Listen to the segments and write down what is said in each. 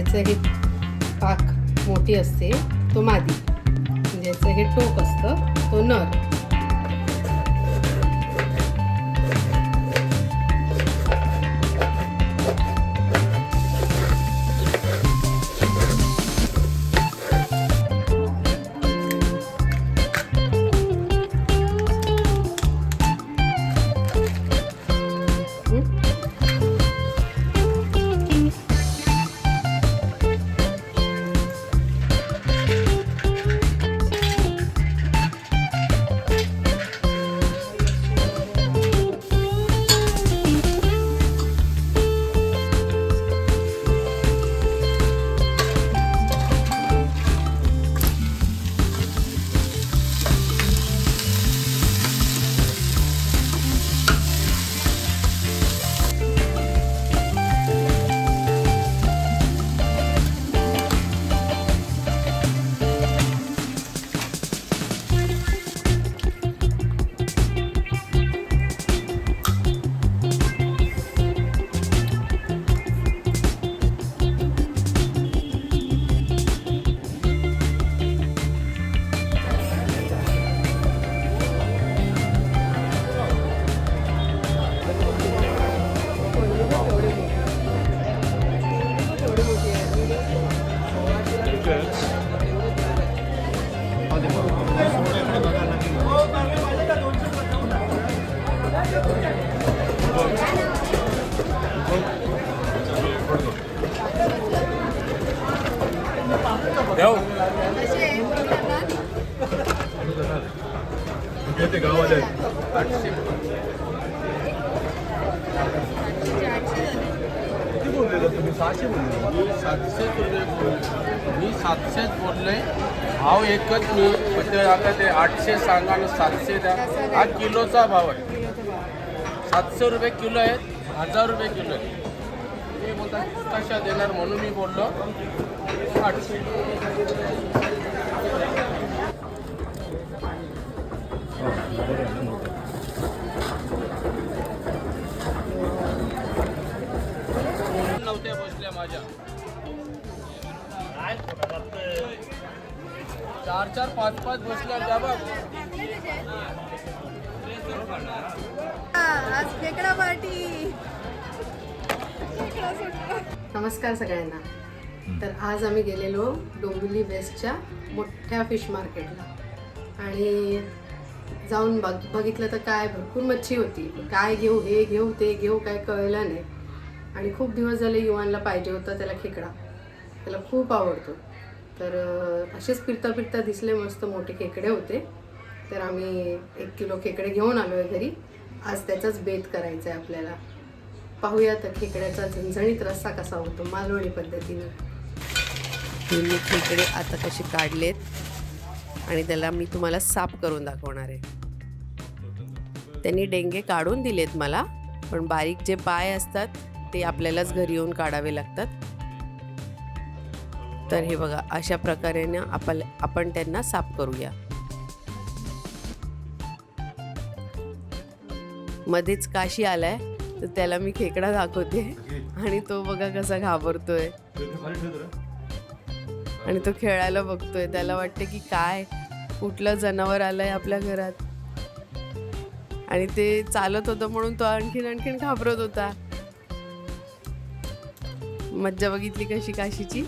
ज्याचं हे पाक मोठी असते तो मादी. ज्याचं हे टोक असतं तो नर. किती बोललेलं तुम्ही? सहाशे बोलले बोल- मी सातशेच बोलले. भाव एकच मी ते आता ते आठशे सांगा आणि सातशे द्या. हा किलोचा भाव आहे. सातशे रुपये किलो आहे हजार रुपये किलो आहे मी बोलता कशा देणार म्हणून मी बोललो. आठशे. नव्हत्या बसल्या माझ्या. चार चार पाच पाच बसल्या त्या बघ. आज खेकडा पार्टी. नमस्कार सगळ्यांना. तर आज आम्ही गेलेलो डोंबिवली वेस्टच्या मोठ्या फिश मार्केटला. आणि जाऊन बघ बघितलं तर काय भरपूर मच्छी होती. काय घेऊ हे घेऊ ते घेऊ काय कळलं नाही. आणि खूप दिवस झाले युवानला पाहिजे होता त्याला खेकडा. त्याला खूप आवडतो. तर असेच फिरता फिरता दिसले मस्त मोठे खेकडे होते. तर आम्ही एक किलो खेकडे घेऊन आलो आहे घरी. आज त्याचाच बेत करायचा आहे आपल्याला. पाहूया तर खेकड्याचा झणझणीत रस्सा कसा होतो मालवणी पद्धतीने. मी खेकडे आता कसे काढलेत आणि त्याला मी तुम्हाला साफ करून दाखवणार आहे. त्यांनी डेंगे काढून दिलेत मला पण बारीक जे पाय असतात ते आपल्यालाच घरी येऊन काढावे लागतात. तर हे बघा अशा प्रकारे ना आपण आपण त्यांना साफ करूया. मध्येच काशी आलाय तर त्याला मी खेकडा दाखवते. आणि तो बघा कसा घाबरतोय. आणि तो खेळायला बघतोय. त्याला वाटते की काय? कुठलं जनावर आलंय आपल्या घरात? आणि ते चालत होतं म्हणून तो आणखीन आणखीन घाबरत होता. मज्जा बघितली कशी काशीची.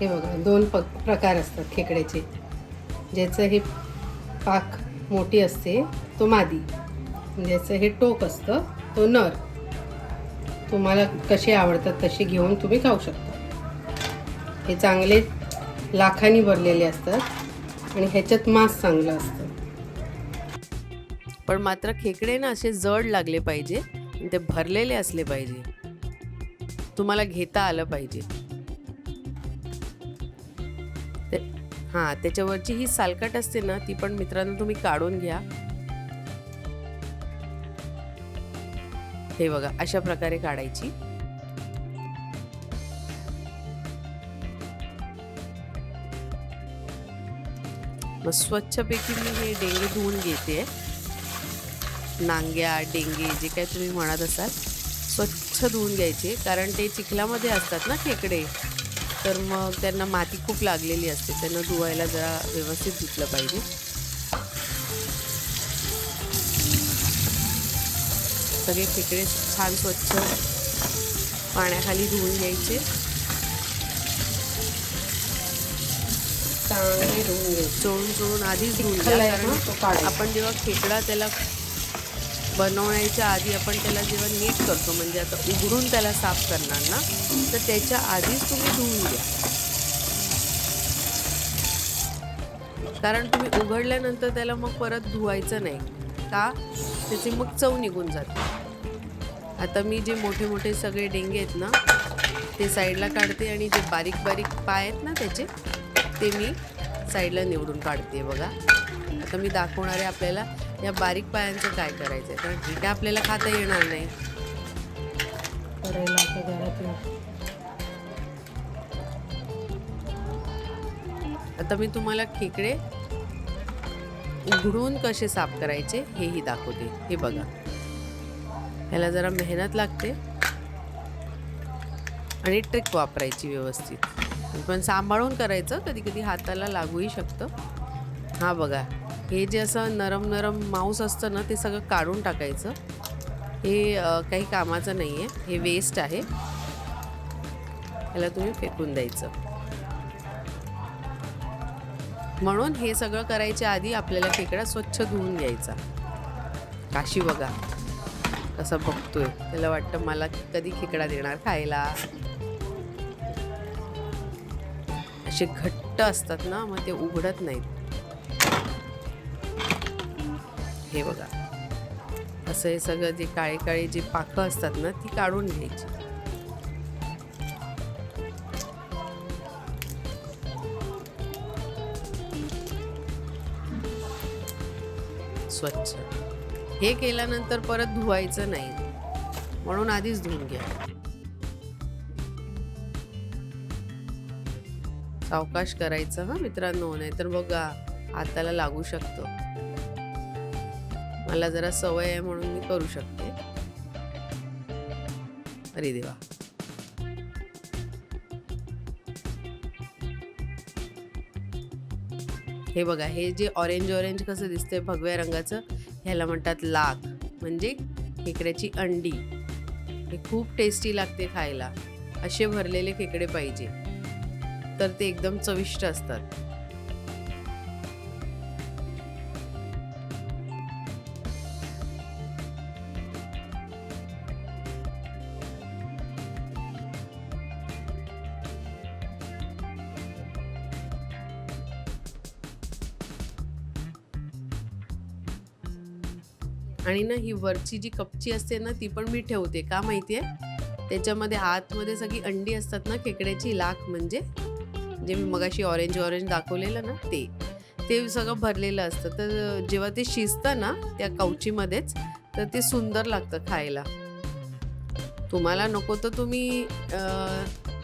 हे बघा दोन प प्रकार असतात खेकड्याचे. ज्याचं हे पाक मोठी असते तो मादी. ज्याचं हे टोक असतं तो नर. तुम्हाला कसे आवडतात तसे घेऊन तुम्ही खाऊ शकता. हे चांगले लाखांनी भरलेले असतात आणि ह्याच्यात मांस चांगलं असतं. पण मात्र खेकडे ना असे जड लागले पाहिजे आणि ते भरलेले असले पाहिजे. तुम्हाला घेता आलं पाहिजे. ते- हां त्याच्यावरची ही सालकट असते ना ती पण मित्रांनो तुम्ही काढून घ्या. हे बघा अशा प्रकारे काढायची. मग स्वच्छपैकी मी हे डेंगे धुवून घेते. नांग्या डेंगे जे काही तुम्ही म्हणत असाल स्वच्छ धुवून घ्यायचे. कारण ते चिखलामध्ये असतात ना खेकडे. तर मग त्यांना माती खूप लागलेली असते. त्यांना धुवायला जरा व्यवस्थित धुतलं पाहिजे. सगळे खेकडे छान स्वच्छ पाण्याखाली धुवून घ्यायचे. चांगले धुवून घ्यायचे. चोळून चोळून आधीच धुवून कारण. आपण जेव्हा खेकडा त्याला बनवण्याच्या आधी आपण त्याला जेव्हा नीट करतो म्हणजे आता उघडून त्याला साफ करणार ना तर त्याच्या आधीच तुम्ही धुवून घ्या. कारण तुम्ही उघडल्यानंतर त्याला मग परत धुवायचं नाही का? त्याची मग चव निघून जाते. आता मी जे मोठे मोठे सगळे डेंगे आहेत ना ते साईडला काढते आणि जे बारीक बारीक पाय आहेत ना त्याचे ते मी साईडला निवडून काढते बघा. आता मी दाखवणार आहे आपल्याला या बारीक पायांचं काय करायचं आहे कारण हे काय आपल्याला खाता येणार नाही. आता मी तुम्हाला खेकडे उघडून कसे साफ करायचे हेही दाखवते. हे बघा. ह्याला जरा मेहनत लागते. आणि ट्रिक वापरायची व्यवस्थित. पण सांभाळून करायचं कधी कधी हाताला लागूही शकतं. हा बघा. हे जे असं नरम नरम मांस असतं ना ते सगळं काढून टाकायचं. हे काही कामाचं नाही आहे हे वेस्ट आहे. ह्याला तुम्ही फेकून द्यायचं. म्हणून हे सगळं करायच्या आधी आपल्याला खेकडा स्वच्छ धुवून घ्यायचा. काशी बघा. कसं बघतोय. त्याला वाटतं मला कधी खेकडा देणार खायला. असे घट्ट असतात ना मग ते उघडत नाहीत. हे बघा. असं हे सगळं जे काळी काळी जी पाखं असतात ना ती काढून घ्यायची. स्वच्छ. हे केल्यानंतर परत धुवायचं नाही. म्हणून आधीच धुवून घ्या. सावकाश करायचं हा मित्रांनो नाहीतर बघा हाताला लागू शकतं. मला जरा सवय आहे म्हणून मी करू शकते. अरे देवा. हे बघा हे जे ऑरेंज ऑरेंज कसं दिसतंय भगव्या रंगाचं ह्याला म्हणतात लाख. म्हणजे खेकड्याची अंडी. हे खूप टेस्टी लागते खायला. असे भरलेले खेकडे पाहिजे. तर ते एकदम चविष्ट असतात. आणि ना ही वरची जी कपची असते ना ती पण मी ठेवते. का माहिती आहे त्याच्यामध्ये आतमध्ये सगळी अंडी असतात ना खेकड्याची लाख म्हणजे जे मी मगाशी ऑरेंज ऑरेंज दाखवलेलं ना ते. ते सगळं भरलेलं असतं. तर जेव्हा ते शिजतं ना त्या कवचीमध्येच तर ते सुंदर लागतं खायला. तुम्हाला नको तर तुम्ही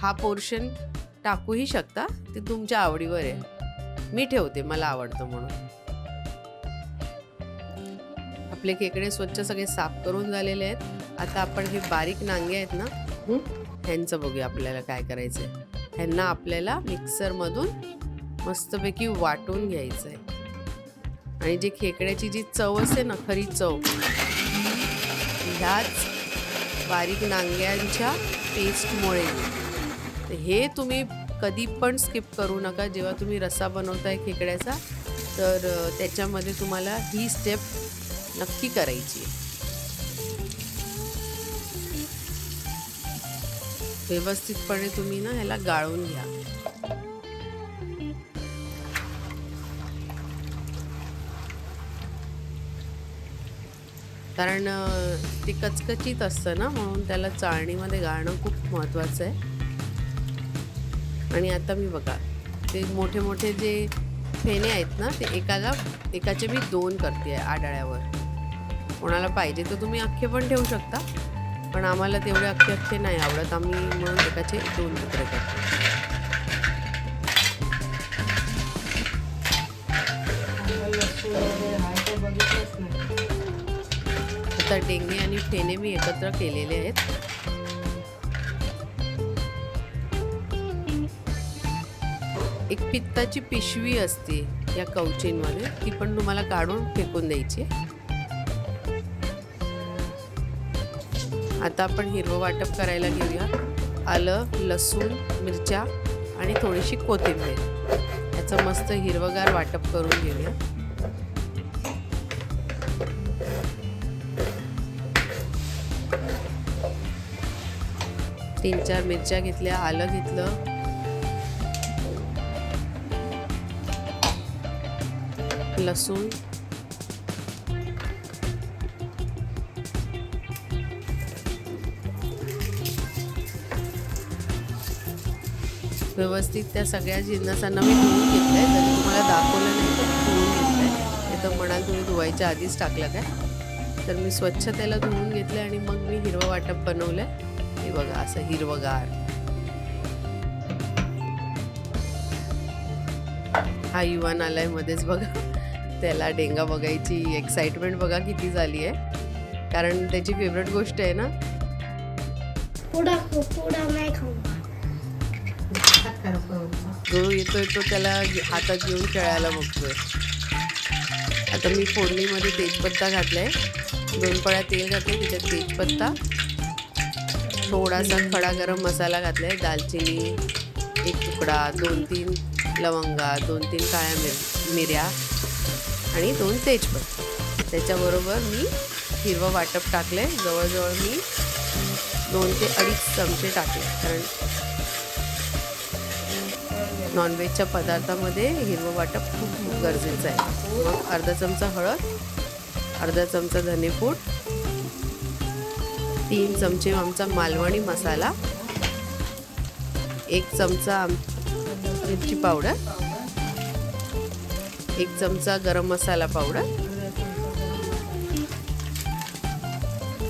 हा पोर्शन टाकूही शकता. ते तुमच्या आवडीवर आहे. मी ठेवते मला आवडतं म्हणून. आपले खेकडे स्वच्छ सगळे साफ करून झालेले आहेत. आता आपण हे बारीक नांगे आहेत ना हं? ह्यांचं बघूया आपल्याला काय करायचंय. ह्यांना आपल्याला मिक्सरमधून मस्तपैकी वाटून घ्यायचं आहे आणि जी खेकड्याची जी चव असते ना खरी चव ह्याच बारीक नांग्यांच्या पेस्टमुळे. तर हे तुम्ही कधी पण स्किप करू नका. जेव्हा तुम्ही रस्सा बनवताय खेकड्याचा तर त्याच्यामध्ये तुम्हाला ही स्टेप नक्की करायची. व्यवस्थितपणे तुम्ही ना ह्याला गाळून घ्या. कारण ती ते कचकचीत असतं ना म्हणून त्याला चाळणीमध्ये गाळणं खूप महत्त्वाचं आहे. आणि आता मी बघा ते मोठे मोठे जे फेणे आहेत ना ते एकाला एकाचे मी दोन करते आडाळ्यावर. कोणाला पाहिजे तर तुम्ही अख्खे पण ठेवू शकता. पण आम्हाला तेवढे अख्खे अख्खे नाही आवडत. आम्ही म्हणून एकाचे दोन तुकडे करतो. आता डेंगे आणि फेने मी एकत्र केलेले आहेत. एक पित्ताची पिशवी असते या कवचींमध्ये. ती पण तुम्हाला काढून फेकून द्यायची आता आपण हिरवं वाटप करायला घेऊया. आलं लसूण मिरच्या आणि थोडीशी कोथिंबीर. याचं मस्त हिरवगार वाटप करून घेऊया. तीन चार मिरच्या घेतल्या आलं घेतलं. लसूण व्यवस्थित त्या सगळ्या जिन्नसांना मी धुवून घेतलं आहे जरी तुम्हाला दाखवलं नाही तर धुवून घेतलं आहे हे तर म्हणाल तुम्ही धुवायच्या आधीच टाकलं काय तर मी स्वच्छ त्याला धुवून घेतलं आणि मग मी हिरवं वाटप बनवलं आहे हे बघा असं हिरवगार हा युवान आलाय मध्येच बघा त्याला डेंगा बघायची एक्साइटमेंट बघा किती झाली आहे कारण त्याची फेवरेट गोष्ट आहे ना पूरा पूरा येतोय तो त्याला हातात घेऊन खेळायला बघतोय. आता मी फोडणीमध्ये तेजपत्ता घातलाय. दोन पळ्या तेल घातले त्याच्यात तेजपत्ता. थोडासा खडा गरम मसाला घातलाय दालचिनी एक तुकडा दोन तीन लवंगा दोन तीन काळ्या मिर मिऱ्या आणि दोन तेजपत्ता. त्याच्याबरोबर मी हिरवं वाटप टाकलंय. जवळजवळ मी दोन ते अडीच चमचे टाकले. कारण नॉनव्हेजच्या पदार्थामध्ये हिरवं वाटप खूप गरजेचं आहे. मग अर्धा चमचा हळद अर्धा चमचा धनेपूड तीन चमचे आमचा मालवणी मसाला एक चमचा आम मिरची पावडर एक चमचा गरम मसाला पावडर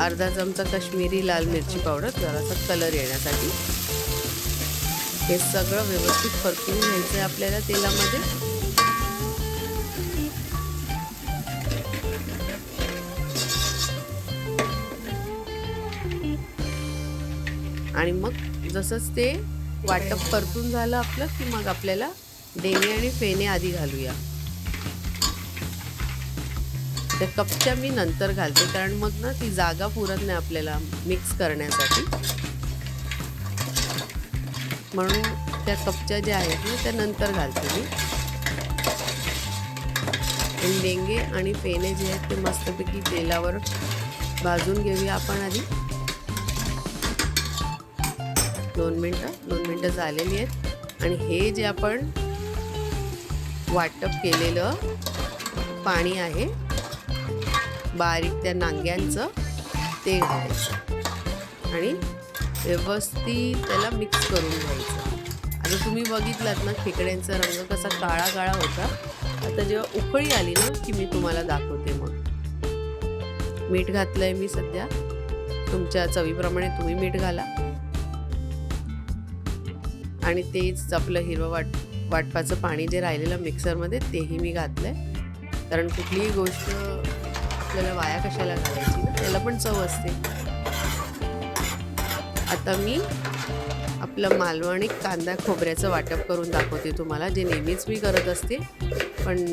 अर्धा चमचा काश्मीरी लाल मिरची पावडर जरासा कलर येण्यासाठी. हे सगळं व्यवस्थित परतून घ्यायचं आहे आपल्याला तेलामध्ये. आणि मग जसंच ते वाटप परतून झालं आपलं की मग आपल्याला देणे आणि फेणे आधी घालूया. त्या कपच्या मी नंतर घालते कारण मग ना ती जागा पुरत नाही आपल्याला मिक्स करण्यासाठी. म्हणून त्या कपच्या ज्या आहेत ना त्या नंतर घालते मी. आणि डेंगे आणि पेने जे आहेत ते मस्तपैकी तेलावर भाजून घेऊया आपण आधी. दोन मिनटं दोन मिनटं झालेली आहेत. आणि हे जे आपण वाटप केलेलं पाणी आहे बारीक त्या नांग्यांचं ते घालायचं. आणि व्यवस्थित त्याला मिक्स करून घ्यायचं. आता तुम्ही बघितलात ना खेकड्यांचा रंग कसा काळा काळा होता. आता जेव्हा उकळी आली ना की मी तुम्हाला दाखवते मग. मीठ घातलंय मी सध्या. तुमच्या चवीप्रमाणे तुम्ही मीठ घाला. आणि तेच आपलं हिरवं वाट वाटपाचं पाणी जे राहिलेलं मिक्सरमध्ये तेही मी घातलंय. कारण कुठलीही गोष्ट आपल्याला वाया कशाला घालायची ना त्याला पण चव असते. आता मी आपलं मालवणी कांदा खोबऱ्याचं वाटप करून दाखवते तुम्हाला जे नेहमीच मी करत असते. पण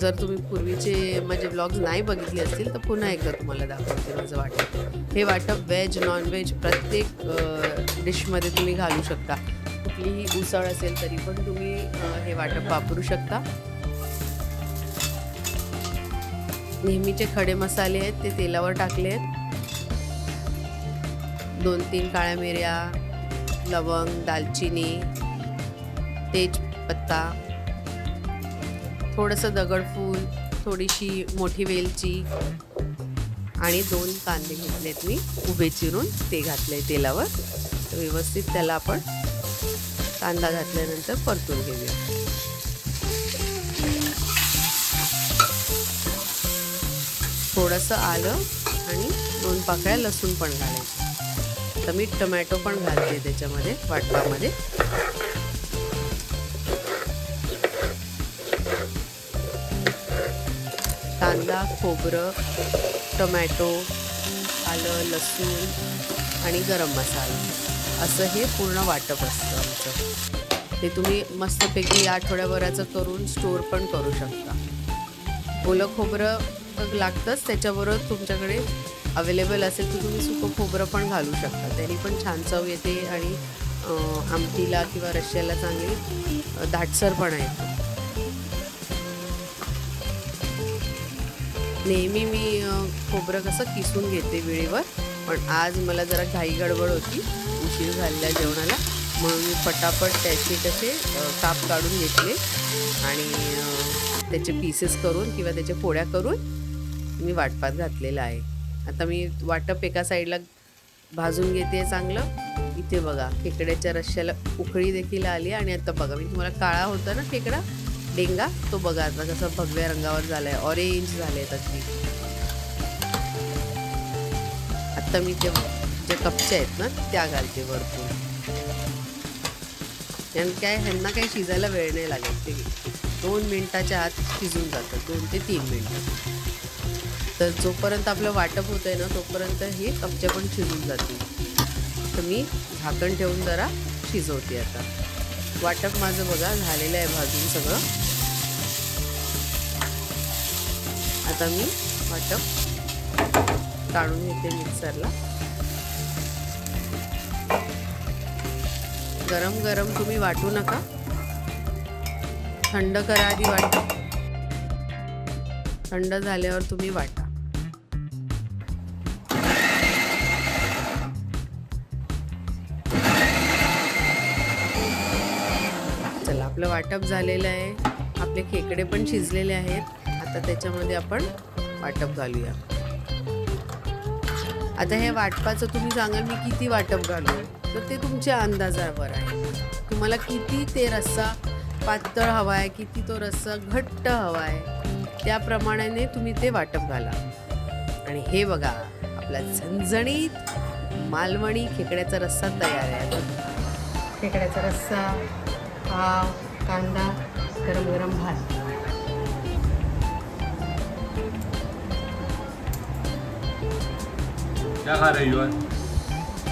जर तुम्ही पूर्वीचे माझे ब्लॉग्स नाही बघितले असतील तर पुन्हा एकदा तुम्हाला दाखवते माझं वाटप. हे वाटप व्हेज नॉनव्हेज प्रत्येक डिशमध्ये तुम्ही घालू शकता. कुठलीही उसळ असेल तरी पण तुम्ही हे वाटप वापरू शकता. नेहमीचे खडे मसाले आहेत ते तेलावर टाकले आहेत. दोन तीन काळ्या मिऱ्या लवंग दालचिनी तेजपत्ता थोडंसं दगडफूल थोडीशी मोठी वेलची आणि दोन कांदे घेतलेत मी. उभे चिरून ते घातले तेलावर. व्यवस्थित त्याला आपण कांदा घातल्यानंतर परतून घेऊया. थोडंसं आलं आणि दोन पाकळ्या लसूण पण घालायचं. तर मी टोमॅटो पण घालते त्याच्यामध्ये वाटपामध्ये. कांदा खोबरं टोमॅटो आलं लसूण आणि गरम मसाला. असं हे पूर्ण वाटप असतं आमचं. ते तुम्ही मस्तपैकी आठवड्याभराचं करून स्टोअर पण करू शकता. ओलं खोबरं लागतंच त्याच्याबरोबर तुमच्याकडे अवेलेबल असेल तर तुम्ही सुकं खोबरं पण घालू शकता. त्याने पण छान चव येते आणि आमटीला किंवा रश्श्याला चांगली अं, दाटसरपणा येतो नेहमी मी खोबरं कसं किसून घेते वेळेवर पण आज मला जरा घाई गडबड होती. उशीर झालेल्या जेवणाला. म्हणून मी पटापट त्याचे कसे काप काढून घेतले आणि त्याचे पीसेस करून किंवा त्याच्या पोळ्या करून मी वाटपात घातलेलं आहे. आता मी वाटप एका साईडला भाजून घेते चांगलं. इथे बघा खेकड्याच्या रश्श्याला उकळी देखील आली आणि आता बघा मी तुम्हाला काळा होता ना खेकडा डेंगा तो बघा आता कसं भगव्या रंगावर झालाय ऑरेंज झाले अगदी. आता मी ते जे कपचे आहेत ना त्या घालते वरतून. आणि काय ह्यांना काही शिजायला वेळ नाही लागेल ते. दोन मिनिटाच्या आत शिजून जातं दोन ते तीन मिनिटं. तर जोपर्यंत आपलं वाटप होत आहे ना तोपर्यंत हे कपच्या पण शिजून जातील. तर मी झाकण ठेवून जरा शिजवते आता. वाटप माझं बघा झालेलं आहे भाजून सगळं. आता मी वाटप काढून घेते मिक्सरला. गरम गरम तुम्ही वाटू नका. थंड करा आधी वाटप. थंड झाल्यावर तुम्ही वाट आपलं वाटप झालेलं आहे. आपले खेकडे पण शिजलेले आहेत. आता त्याच्यामध्ये आपण वाटप घालूया. आता हे वाटपाचं तुम्ही सांगाल मी किती वाटप घालू? तर ते तुमच्या अंदाजावर आहे. तुम्हाला किती ते रस्सा पातळ हवा आहे किती तो रस्सा घट्ट हवा आहे त्याप्रमाणे तुम्ही ते वाटप घाला. आणि हे बघा आपला झणझणीत मालवणी खेकड्याचा रस्सा तयार आहे. खेकड्याचा रस्सा पाव कांदा गरम गरम भात. क्या खा रही हो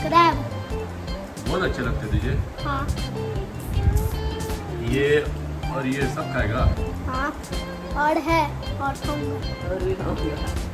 क्रैब बहुत अच्छे लगते तुझे हाँ. ये और ये सब खाएगा? हाँ. और है और खाऊँगा अरे बापरे.